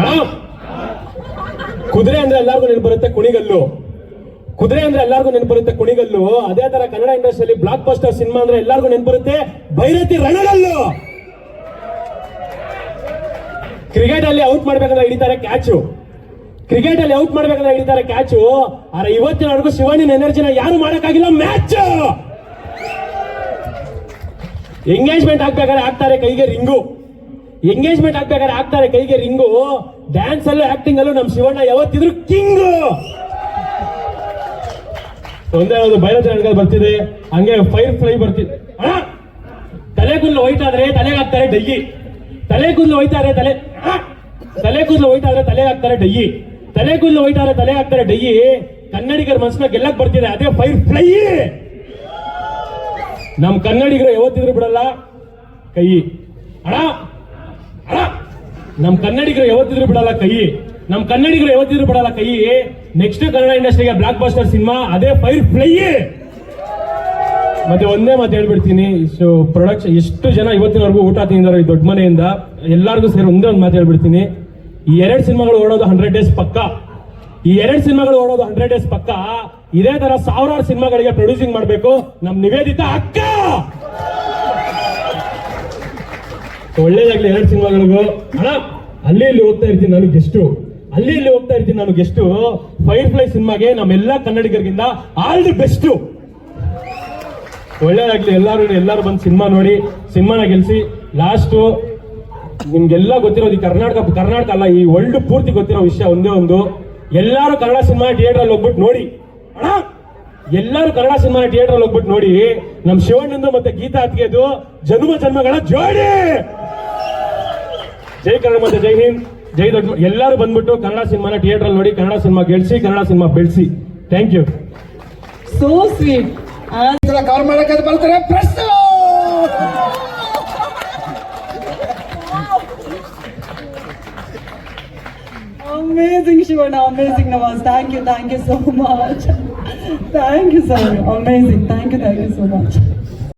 ಅಣ್ಣ, ಕುದುರೆ ಅಂದ್ರೆ ಎಲ್ಲಾರ್ಗು ನೆನಪು ಬರುತ್ತೆ ಕುಣಿಗಲ್ಲು. ಕುದುರೆ ಅಂದ್ರೆ ಎಲ್ಲಾರ್ಗು ನೆನಪು ಬರುತ್ತೆ ಕುಣಿಗಲ್ಲು. ಅದೇ ತರ ಕನ್ನಡ ಇಂಡಸ್ಟ್ರಿಯಲ್ಲಿ ಬ್ಲಾಕ್ ಬಸ್ಟರ್ ಸಿನಿಮಾ ಅಂದ್ರೆ ಎಲ್ಲಾರ್ಗು ನೆನಪು ಬರುತ್ತೆ ಭೈರತಿ ರಣಗಲ್ಲು. ಕ್ರಿಕೆಟ್ ಅಲ್ಲಿ ಔಟ್ ಮಾಡ್ಬೇಕಂದ್ರೆ ಹಿಡಿತಾರೆ ಕ್ಯಾಚು ಕ್ರಿಕೆಟ್ ಅಲ್ಲಿ ಔಟ್ ಮಾಡ್ಬೇಕಂದ್ರೆ ಹಿಡಿತಾರೆ ಕ್ಯಾಚು ಆದ್ರೆ ಇವತ್ತಿನವರೆಗೂ ಶಿವಾನಿನ ಎನರ್ಜಿನ ಯಾರು ಮಾಡೋಕ್ಕಾಗಿಲ್ಲ? ಮ್ಯಾಚ್ ಎಂಗೇಜ್ಮೆಂಟ್ ಆಗ್ಬೇಕಾದ್ರೆ ಆಗ್ತಾರೆ ಕೈಗೆ ರಿಂಗು. ಎಂಗೇಜ್ಮೆಂಟ್ ಆಗ್ಬೇಕಾದ್ರೆ ಆಗ್ತಾರೆ ಕೈಗೆ ರಿಂಗು. ಡ್ಯಾನ್ಸ್ ಅಲ್ಲೂ ಆಕ್ಟಿಂಗ್ ಅಲ್ಲೂ ನಮ್ ಶಿವಣ್ಣ ಯಾವತ್ತಿದ್ರು ಕಿಂಗು. ಒಂದೇ ಒಂದು ಬಯಲಜಿ ನನಗೆ ಬರ್ತಿದೆ. ಹಂಗೆ ಫೈರ್ ಫ್ಲೈ ಬರ್ತಿದೆ. ತಲೆ ಕೂದಲು ಹೋಯ್ತಾದ್ರೆ ತಲೆಗೆ ಹಾಕ್ತಾರೆ ಡೈಯಿ. ತಲೆ ಕೂದಲು ಹೋಯ್ತಾರೆ ತಲೆ! ತಲೆ ಕೂದಲು ಹೋಯ್ತಾದ್ರೆ ತಲೆ ಹಾಕ್ತಾರೆ ಡೈಗಿ ತಲೆ ಕೂದಲು ಹೋಯ್ತಾರೆ ತಲೆ ಹಾಕ್ತಾರೆ ಡಯ್ಯಿ ಕನ್ನಡಿಗರ ಮನಸ್ಸನ್ನ ಗೆಲ್ಲಕ್ ಬರ್ತಿದೆ, ಅದೇ ಫೈರ್ ಫ್ಲೈ ನಮ್ ಕನ್ನಡಿಗರು ಯಾವತ್ತಿದ್ರು ಬಿಡಲ್ಲ? ಕೈ. ಅಣ ನಮ್ಮ ನಮ್ ಕನ್ನಡಿಗರು ಯಾವತ್ತಿದ್ರು ಬಿಡಲ್ಲ ಕೈ. ನಮ್ಮ ಕನ್ನಡಿಗರು ಯಾವತ್ತಿದ್ರು ಬಿಡಲ್ಲ ಕೈ. ನೆಕ್ಸ್ಟ್ ಕನ್ನಡ ಇಂಡಸ್ಟ್ರಿಗೆ ಬ್ಲಾಕ್ ಬಾಸ್ಟರ್ ಸಿನಿಮಾ, ಅದೇ ಫೈರ್ ಫ್ಲೈ. ಮತ್ತೆ ಒಂದೇ ಮಾತು ಹೇಳ್ಬಿಡ್ತೀನಿ. ಇಷ್ಟು ಪ್ರೊಡಕ್ಷನ್ ಎಷ್ಟು ಜನ ಇವತ್ತಿನವರೆಗೂ ಊಟ ತಿಂದಿದ್ದಾರೆ ಈ ದೊಡ್ಡ ಮನೆಯಿಂದ, ಎಲ್ಲರಿಗೂ ಸೇರಿ ಒಂದೇ ಒಂದು ಮಾತು ಹೇಳ್ಬಿಡ್ತೀನಿ. ಈ ಎರಡು ಸಿನಿಮಾಗಳು ಓಡೋದು ಹಂಡ್ರೆಡ್ ಡೇಸ್ ಪಕ್ಕ. ಈ ಎರಡು ಸಿನಿಮಾಗಳು ಓಡೋದು ಹಂಡ್ರೆಡ್ ಡೇಸ್ ಪಕ್ಕ. ಇದೇ ತರ ಸಾವಿರಾರು ಸಿನಿಮಾಗಳಿಗೆ ಪ್ರೊಡ್ಯೂಸಿಂಗ್ ಮಾಡಬೇಕು. ನಮ್ ನಿವೇದಿತ ಅಕ್ಕ! ಒಳ್ಳೇದಾಗ್ಲಿ ಎರಡು ಸಿನಿಮಾಗಳಿಗೂ. ಅಣ್ಣ, ಅಲ್ಲಿ ಇಲ್ಲಿ ಹೋಗ್ತಾ ಇರ್ತೀನಿ ನಾನು ಗೆಸ್ಟು ಅಲ್ಲಿ ಇಲ್ಲಿ ಹೋಗ್ತಾ ಇರ್ತೀನಿ ನಾನು ಗೆಸ್ಟು ಫೈರ್ ಫ್ಲೈ ಸಿನಿಮಾಗೆ ನಮ್ಮೆಲ್ಲ ಕನ್ನಡಿಗರಿಗಿಂತ ಆಲ್ ದಿ ಬೆಸ್ಟು ಒಳ್ಳೇದಾಗ್ಲಿ ಎಲ್ಲರೂ ಎಲ್ಲರೂ ಬಂದು ಸಿನಿಮಾ ನೋಡಿ, ಸಿನಿಮಾನ ಗೆಲ್ಸಿ. ಲಾಸ್ಟು ನಿಮ್ಗೆಲ್ಲ ಗೊತ್ತಿರೋದು ಈ ಕರ್ನಾಟಕ ಕರ್ನಾಟಕ ಅಲ್ಲ, ಈ ವರ್ಲ್ಡ್ ಪೂರ್ತಿ ಗೊತ್ತಿರೋ ವಿಷಯ ಒಂದೇ ಒಂದು. ಎಲ್ಲಾರು ಕನ್ನಡ ಸಿನಿಮಾ ಥಿಯೇಟರ್ ಅಲ್ಲಿ ಹೋಗ್ಬಿಟ್ಟು ನೋಡಿ. ಅಣ್ಣ ಎಲ್ಲಾರು ಕನ್ನಡ ಸಿನಿಮಾ ಥಿಯೇಟರ್ ಅಲ್ಲಿ ಹೋಗ್ಬಿಟ್ಟು ನೋಡಿ ನಮ್ ಶಿವಣ್ಣಂದು ಮತ್ತೆ ಗೀತಾ ಅತ್ಗೆದು ಜನ್ಮ ಜನ್ಮಗಳ ಜೋಡಿ. ಜೈ ಕನ್ನಡ ಮತ್ತೆ ಜೈ ಹಿಂದ್ ಜೈ ದೊಡ್ಡ ಎಲ್ಲರೂ ಬಂದ್ಬಿಟ್ಟು ಕನ್ನಡ ಸಿನಿಮಾನ ಥಿಯೇಟರ್ ಅಲ್ಲಿ ನೋಡಿ ಕನ್ನಡ ಸಿನಿಮಾ ಗೆಲ್ಸಿ ಕನ್ನಡ ಸಿನಿಮಾ ಬೆಳೆಸಿ. Thank you so sweet call ಮಾಡಕ್ಕೆ ಬರ್ತಾರೆ. Press Amazing, Shivana. Amazing, Nawaz. Thank you. Thank you so much. thank you, sir. Amazing. Thank you. Thank you so much.